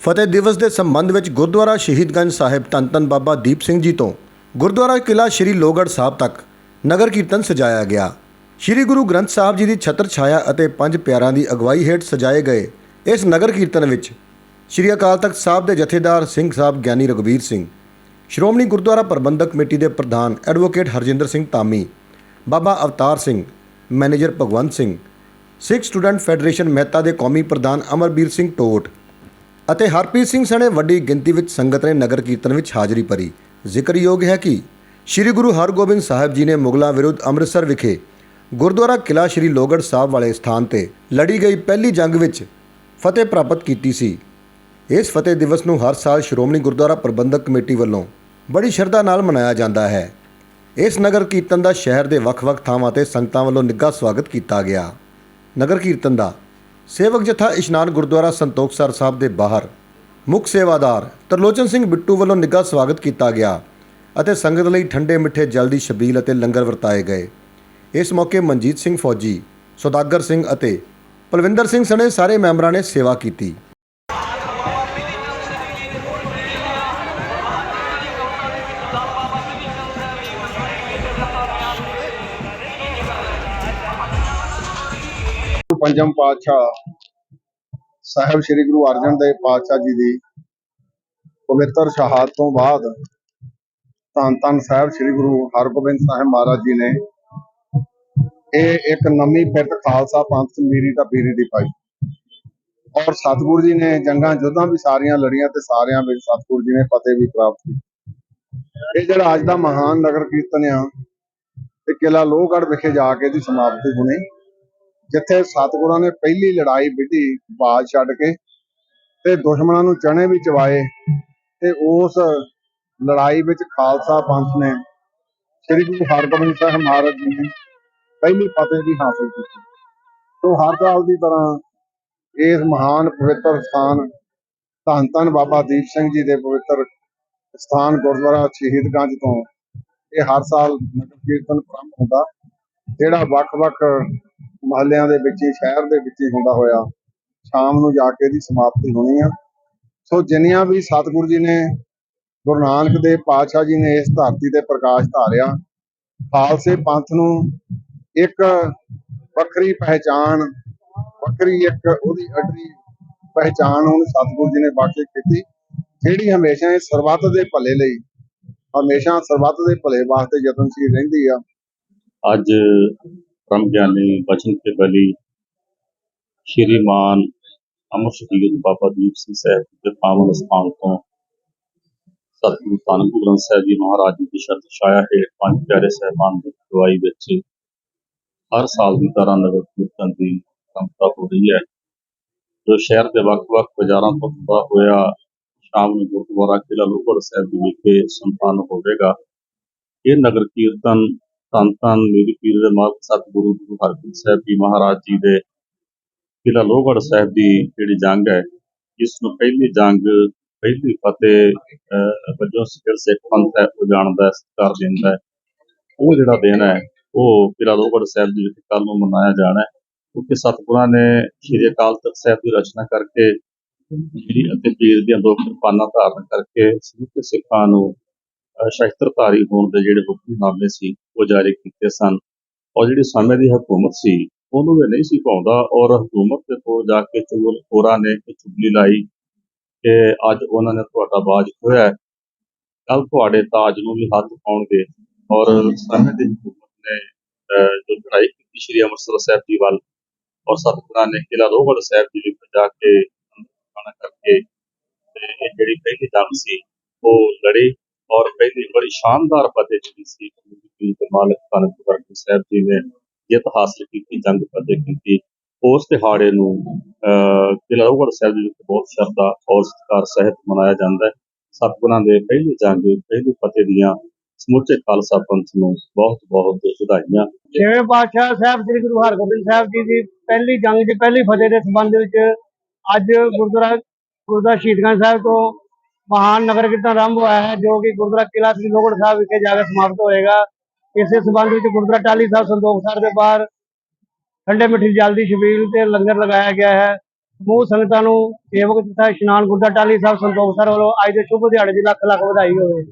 ਫਤਿਹ ਦਿਵਸ ਦੇ ਸੰਬੰਧ ਵਿੱਚ ਗੁਰਦੁਆਰਾ ਸ਼ਹੀਦਗੰਜ ਸਾਹਿਬ ਧੰਨ ਧੰਨ ਬਾਬਾ ਦੀਪ ਸਿੰਘ ਜੀ ਤੋਂ ਗੁਰਦੁਆਰਾ ਕਿਲਾ ਸ਼੍ਰੀ ਲੋਹਗੜ੍ਹ ਸਾਹਿਬ ਤੱਕ ਨਗਰ ਕੀਰਤਨ ਸਜਾਇਆ ਗਿਆ। ਸ਼੍ਰੀ ਗੁਰੂ ਗ੍ਰੰਥ ਸਾਹਿਬ ਜੀ ਦੀ ਛਤਰ ਛਾਇਆ ਅਤੇ ਪੰਜ ਪਿਆਰਾਂ ਦੀ ਅਗਵਾਈ ਹੇਠ ਸਜਾਏ ਗਏ ਇਸ ਨਗਰ ਕੀਰਤਨ ਵਿੱਚ ਸ਼੍ਰੀ ਅਕਾਲ ਤਖਤ ਸਾਹਿਬ ਦੇ ਜਥੇਦਾਰ ਸਿੰਘ ਸਾਹਿਬ ਗਿਆਨੀ ਰਘਵੀਰ ਸਿੰਘ, ਸ਼੍ਰੋਮਣੀ ਗੁਰਦੁਆਰਾ ਪ੍ਰਬੰਧਕ ਕਮੇਟੀ ਦੇ ਪ੍ਰਧਾਨ advocate Harjinder Singh Dhami, Baba Avtar Singh, manager Bhagwant Singh, Sikh student federation Mehta ਦੇ ਕੌਮੀ ਪ੍ਰਧਾਨ ਅਮਰਬੀਰ ਸਿੰਘ ਟੋਟ ਅਤੇ ਹਰਪ੍ਰੀਤ ਸਿੰਘ ਸਣੇ ਵੱਡੀ ਗਿਣਤੀ ਵਿੱਚ ਸੰਗਤ ਨੇ ਨਗਰ ਕੀਰਤਨ ਵਿੱਚ ਹਾਜ਼ਰੀ ਭਰੀ। ਜ਼ਿਕਰਯੋਗ ਹੈ ਕਿ ਸ੍ਰੀ ਗੁਰੂ ਹਰਗੋਬਿੰਦ ਸਾਹਿਬ ਜੀ ਨੇ ਮੁਗਲਾਂ ਵਿਰੁੱਧ ਅੰਮ੍ਰਿਤਸਰ ਵਿਖੇ ਗੁਰਦੁਆਰਾ ਕਿਲਾ ਸ੍ਰੀ ਲੋਹਗੜ੍ਹ ਸਾਹਿਬ ਵਾਲੇ ਸਥਾਨ ਤੇ ਲੜੀ ਗਈ ਪਹਿਲੀ ਜੰਗ ਵਿੱਚ ਫਤਿਹ ਪ੍ਰਾਪਤ ਕੀਤੀ ਸੀ। ਇਸ ਫਤਿਹ ਦਿਵਸ ਨੂੰ ਹਰ ਸਾਲ ਸ਼੍ਰੋਮਣੀ ਗੁਰਦੁਆਰਾ ਪ੍ਰਬੰਧਕ ਕਮੇਟੀ ਵੱਲੋਂ ਬੜੀ ਸ਼ਰਧਾ ਨਾਲ ਮਨਾਇਆ ਜਾਂਦਾ ਹੈ। ਇਸ ਨਗਰ ਕੀਰਤਨ ਦਾ ਸ਼ਹਿਰ ਦੇ ਵੱਖ-ਵੱਖ ਥਾਵਾਂ ਤੇ ਸੰਗਤਾਂ ਵੱਲੋਂ ਨਿੱਘਾ ਸਵਾਗਤ ਕੀਤਾ ਗਿਆ। ਨਗਰ ਕੀਰਤਨ ਦਾ ਸੇਵਕ ਜਥਾ ਇਸ਼ਨਾਨ ਗੁਰਦੁਆਰਾ ਸੰਤੋਖਸਰ ਸਾਹਿਬ ਦੇ ਬਾਹਰ ਮੁੱਖ ਸੇਵਾਦਾਰ ਤਰਲੋਚਨ ਸਿੰਘ ਬਿੱਟੂ ਵੱਲੋਂ ਨਿੱਘਾ ਸਵਾਗਤ ਕੀਤਾ ਗਿਆ ਅਤੇ ਸੰਗਤ ਲਈ ਠੰਡੇ ਮਿੱਠੇ ਜਲ ਦੀ ਛਬੀਲ ਅਤੇ ਲੰਗਰ ਵਰਤਾਏ ਗਏ। ਇਸ ਮੌਕੇ ਮਨਜੀਤ ਸਿੰਘ ਫੌਜੀ, ਸੌਦਾਗਰ ਸਿੰਘ ਅਤੇ ਪਲਵਿੰਦਰ ਸਿੰਘ ਸਣੇ ਸਾਰੇ ਮੈਂਬਰਾਂ ਨੇ ਸੇਵਾ ਕੀਤੀ। ਪੰਜਮ ਪਾਤਸ਼ਾਹ ਸਾਹਿਬ ਸ੍ਰੀ ਗੁਰੂ ਅਰਜਨ ਦੇਵ ਪਾਤਸ਼ਾਹ ਜੀ ਦੀ ਪਵਿੱਤਰ ਸ਼ਹਾਦਤ ਤੋਂ ਬਾਅਦ ਧੰਨ ਧੰਨ ਸਾਹਿਬ ਸ੍ਰੀ ਗੁਰੂ ਹਰਗੋਬਿੰਦ ਸਾਹਿਬ ਮਹਾਰਾਜ ਜੀ ਨੇ ਇਹ ਇੱਕ ਨਵੀਂ ਫਿਰਤ ਖਾਲਸਾ ਪੰਥ ਮੀਰੀ ਦਾ ਪੀਰੀ ਦੀ ਪਾਈ। ਔਰ ਸਤਿਗੁਰੂ ਜੀ ਨੇ ਜੰਗਾਂ ਯੁੱਧਾਂ ਵੀ ਸਾਰੀਆਂ ਲੜੀਆਂ ਤੇ ਸਾਰਿਆਂ ਵਿੱਚ ਸਤਿਗੁਰੂ ਜੀ ਨੇ ਫਤਿਹ ਵੀ ਪ੍ਰਾਪਤ ਕੀਤੀ। ਇਹ ਜਿਹੜਾ ਅੱਜ ਦਾ ਮਹਾਨ ਨਗਰ ਕੀਰਤਨ ਆ ਤੇ ਕਿਲਾ ਲੋਹਗੜ੍ਹ ਵਿਖੇ ਜਾ ਕੇ ਦੀ ਸਮਾਪਤੀ ਹੋਣੀ। ਜਿੱਥੇ ਸਤਿਗੁਰਾਂ ਨੇ ਪਹਿਲੀ ਲੜਾਈ ਵਿੱਢੀ ਬਾਜ ਛੱਡ ਕੇ ਤੇ ਦੁਸ਼ਮਣਾਂ ਨੂੰ ਚਣੇ ਵੀ ਚਵਾਏ ਤੇ ਉਸ ਲੜਾਈ ਵਿੱਚ ਖਾਲਸਾ ਪੰਥ ਨੇ ਸ੍ਰੀ ਗੁਰੂ ਹਰਗੋਬਿੰਦ ਸਾਹਿਬ ਮਹਾਰਾਜ ਜੀ ਨੇ ਪਹਿਲੀ ਫਤਿਹ ਵੀ ਹਾਸਲ ਕੀਤੀ। ਸੋ ਹਰ ਸਾਲ ਦੀ ਤਰ੍ਹਾਂ ਇਸ ਮਹਾਨ ਪਵਿੱਤਰ ਸਥਾਨ ਧੰਨ ਧੰਨ ਬਾਬਾ ਦੀਪ ਸਿੰਘ ਜੀ ਦੇ ਪਵਿੱਤਰ ਸਥਾਨ ਗੁਰਦੁਆਰਾ ਸ਼ਹੀਦਗੰਜ ਤੋਂ ਇਹ ਹਰ ਸਾਲ ਨਗਰ ਕੀਰਤਨ ਪ੍ਰਾਰੰਭ ਹੁੰਦਾ, ਜਿਹੜਾ ਵੱਖ-ਵੱਖ ਮਹੱਲਿਆਂ ਦੇ ਵਿੱਚ ਹੀ ਸ਼ਹਿਰ ਦੇ ਵਿੱਚ ਹੀ ਹੁੰਦਾ ਹੋਇਆ। ਸ਼ਾਮ ਨੂੰ ਜਾ ਕੇ ਇਹਦੀ ਸਮਾਪਤੀ ਹੋਣੀ ਆ। ਸੋ ਜਿੰਨੀਆਂ ਵੀ ਸਤਿਗੁਰੂ ਜੀ ਨੇ, ਗੁਰੂ ਨਾਨਕ ਦੇਵ ਪਾਤਸ਼ਾਹ ਜੀ ਨੇ ਇਸ ਧਰਤੀ ਤੇ ਪ੍ਰਕਾਸ਼ ਧਾਰਿਆ, ਖਾਲਸੇ ਪੰਥ ਨੂੰ ਇੱਕ ਵੱਖਰੀ ਪਹਿਚਾਨ ਵੱਖਰੀ ਇੱਕ ਉਹਦੀ ਅਡਰੀ ਪਹਿਚਾਨ ਉਹਨੂੰ ਸਤਿਗੁਰੂ ਜੀ ਨੇ ਬਖਸ਼ ਕੀਤੀ, ਜਿਹੜੀ ਹਮੇਸ਼ਾ ਇਹ ਸਰਬੱਤ ਦੇ ਭਲੇ ਲਈ, ਹਮੇਸ਼ਾ ਸਰਬੱਤ ਦੇ ਭਲੇ ਵਾਸਤੇ ਯਤਨਸ਼ੀਲ ਰਹਿੰਦੀ ਆ। ਅੱਜ ਪਰਮ ਗਿਆਨੀ ਬਚਨ ਕੇ ਬਲੀ ਸ਼੍ਰੀਮਾਨ ਅਮਰ ਸ਼ਹੀਦ ਬਾਬਾ ਦੀਪ ਸਿੰਘ ਸਾਹਿਬ ਦੇ ਪਾਵਨ ਸਥਾਨ ਤੋਂ ਸਤਿਗੁਰੂ ਧੰਨ ਗੁਰੂ ਗ੍ਰੰਥ ਸਾਹਿਬ ਜੀ ਮਹਾਰਾਜ ਜੀ ਦੀ ਸ਼ਰਤ ਛਾਇਆ ਹੇਠ ਪੰਜ ਪਿਆਰੇ ਸਾਹਿਬਾਨ ਦੀ ਅਗਵਾਈ ਵਿੱਚ ਹਰ ਸਾਲ ਦੀ ਤਰ੍ਹਾਂ ਨਗਰ ਕੀਰਤਨ ਦੀ ਸੰਪਤਾ ਹੋ ਰਹੀ ਹੈ ਜੋ ਸ਼ਹਿਰ ਦੇ ਵੱਖ-ਵੱਖ ਬਾਜ਼ਾਰਾਂ ਤੋਂ ਹੁੰਦਾ ਹੋਇਆ ਸ਼ਾਮ ਨੂੰ ਗੁਰਦੁਆਰਾ ਕਿਲ੍ਹਾ ਲੋਹਗੜ੍ਹ ਸਾਹਿਬ ਦੇ ਵਿਖੇ ਸੰਪੰਨ ਹੋਵੇਗਾ ਇਹ ਨਗਰ ਕੀਰਤਨ ਧੰਨ ਧੰਨ ਮੇਰੀ ਪੀਰ ਦੇ ਮਾਲਕ ਸਤਿਗੁਰੂ ਗੁਰੂ ਹਰਗੋਬਿੰਦ ਸਾਹਿਬ ਜੀ ਮਹਾਰਾਜ ਜੀ ਦੇ ਕਿਲ੍ਹਾ ਲੋਹਗੜ੍ਹ ਸਾਹਿਬ ਦੀ ਜਿਹੜੀ ਜੰਗ ਹੈ, ਜਿਸ ਨੂੰ ਪਹਿਲੀ ਜੰਗ, ਪਹਿਲੀ ਫਤਿਹ ਵਜੋਂ ਸਿਰ ਸਿੱਖ ਪੰਥ ਹੈ, ਉਹ ਜਾਣਦਾ ਸਤਿਕਾਰ ਦਿੰਦਾ ਉਹ ਜਿਹੜਾ ਦਿਨ ਹੈ, ਉਹ ਕਿਲ੍ਹਾ ਲੋਹਗੜ੍ਹ ਸਾਹਿਬ ਜੀ ਵਿਖੇ ਕੱਲ ਨੂੰ ਮਨਾਇਆ ਜਾਣਾ ਹੈ। ਕਿਉਂਕਿ ਸਤਿਗੁਰਾਂ ਨੇ ਸ਼੍ਰੀ ਅਕਾਲ ਤਖਤ ਸਾਹਿਬ ਦੀ ਰਚਨਾ ਕਰਕੇ ਜਿਹੜੀ ਅਤੇ ਪੀਰ ਦੀਆਂ ਦੋ ਕਿਰਪਾਨਾਂ ਧਾਰਨ ਕਰਕੇ ਸਮੁੱਚੇ ਸਿੱਖਾਂ ਨੂੰ ਸ਼ਸਤਰਧਾਰੀ ਹੋਣ ਦੇ ਜਿਹੜੇ ਹੁਕਮਨਾਮੇ ਸੀ ਉਹ ਜਾਰੀ ਕੀਤੇ ਸਨ। ਔਰ ਜਿਹੜੀ ਸਮੇਂ ਦੀ ਹਕੂਮਤ ਸੀ ਉਹਨੂੰ ਵੀ ਨਹੀਂ ਸੀ ਪਾਉਂਦਾ। ਔਰ ਹਕੂਮਤ ਦੇ ਕੋਲ ਜਾ ਕੇ ਚੁਗਲ ਨੇ ਇਹ ਚੁਗਲੀ ਲਾਈ ਕਿ ਅੱਜ ਉਹਨਾਂ ਨੇ ਤੁਹਾਡਾ ਬਾਜ ਖੋਇਆ ਕੱਲ ਤੁਹਾਡੇ ਤਾਜ ਨੂੰ ਵੀ ਹੱਥ ਪਾਉਣਗੇ। ਔਰ ਸਮੇਂ ਦੀ ਹਕੂਮਤ ਨੇ ਅਹ, ਜੋ ਲੜਾਈ ਕੀਤੀ ਸ਼੍ਰੀ ਅੰਮ੍ਰਿਤਸਰ ਸਾਹਿਬ ਜੀ ਵੱਲ ਔਰ ਸਤਿਗੁਰਾਂ ਨੇ ਕਿਲ੍ਹਾ ਲੋਹਗੜ੍ਹ ਸਾਹਿਬ ਜੀ ਵਿੱਚ ਜਾ ਕੇ ਖਾਣਾ ਕਰਕੇ ਤੇ ਜਿਹੜੀ ਪਹਿਲੀ ਜੰਗ ਸੀ ਉਹ ਲੜੀ। ਔਰ ਪਹਿਲੀ ਬੜੀ ਸ਼ਾਨਦਾਰ ਫਤਿਹ ਜਿਹੜੀ ਸੀ ਗੁਰੂ ਦੇ ਮਾਲਕ ਧੰਨ ਗੁਰੂ ਸਾਹਿਬ ਜੀ ਨੇ ਜਿੱਤ ਹਾਸਲ ਕੀਤੀ, ਜੰਗ ਫਤਿਹ ਕੀਤੀ। ਉਸ ਦਿਹਾੜੇ ਨੂੰ, ਅਹ ਕਿਲ੍ਹਾ ਸਾਹਿਬ ਦੇ ਵਿੱਚ ਬਹੁਤ ਸ਼ਰਧਾ, ਔਰ ਸਤਿਕਾਰ ਸਹਿਤ ਮਨਾਇਆ ਜਾਂਦਾ ਹੈ। ਸਤਿਗੁਰਾਂ ਦੇ ਪਹਿਲੀ ਜੰਗ, ਪਹਿਲੀ ਫਤਿਹ ਦੀਆਂ ਸਮੁੱਚੇ ਖਾਲਸਾ ਪੰਥ ਨੂੰ ਬਹੁਤ ਬਹੁਤ ਵਧਾਈਆਂ। ਛੇਵੇਂ ਪਾਤਸ਼ਾਹ ਸਾਹਿਬ ਸ੍ਰੀ ਗੁਰੂ ਹਰਗੋਬਿੰਦ ਸਾਹਿਬ ਜੀ ਦੀ ਪਹਿਲੀ ਜੰਗ ਦੀ ਪਹਿਲੀ ਫਤਿਹ ਦੇ ਸੰਬੰਧ ਵਿੱਚ ਅੱਜ ਗੁਰਦੁਆਰਾ ਗੁਰਦੁਆਰਾ ਸ਼ਹੀਦਗੰਜ ਸਾਹਿਬ ਤੋਂ ਮਹਾਨ ਨਗਰ ਕੀਰਤਨ ਆਰੰਭ ਹੋਇਆ ਹੈ, ਜੋ ਕਿ ਗੁਰਦੁਆਰਾ ਕਿਲ੍ਹਾ ਸ੍ਰੀ ਲੋਹਗੜ੍ਹ ਸਾਹਿਬ ਵਿਖੇ ਜਾ ਕੇ ਸਮਾਪਤ ਹੋਏਗਾ। ਇਸੇ ਸੰਬੰਧ ਵਿੱਚ ਗੁਰਦੁਆਰਾ ਟਾਲੀ ਸਾਹਿਬ ਸੰਤੋਖ ਸਰ ਦੇ ਬਾਹਰ ਠੰਡੇ ਮਿੱਠੀ ਜਲ ਦੀ ਛਬੀਲ ਤੇ ਲੰਗਰ ਲਗਾਇਆ ਗਿਆ ਹੈ। ਸਮੂਹ ਸੰਗਤਾਂ ਨੂੰ ਸੇਵਕ ਤਥਾ ਇਸ਼ਨਾਨ ਗੁਰਦੁਆਰਾ ਟਾਲੀ ਸਾਹਿਬ ਸੰਤੋਖ ਸਰ ਵੱਲੋਂ ਅੱਜ ਦੇ ਸ਼ੁਭ ਦਿਹਾੜੇ ਦੀ ਲੱਖ ਲੱਖ ਵਧਾਈ ਹੋਵੇ।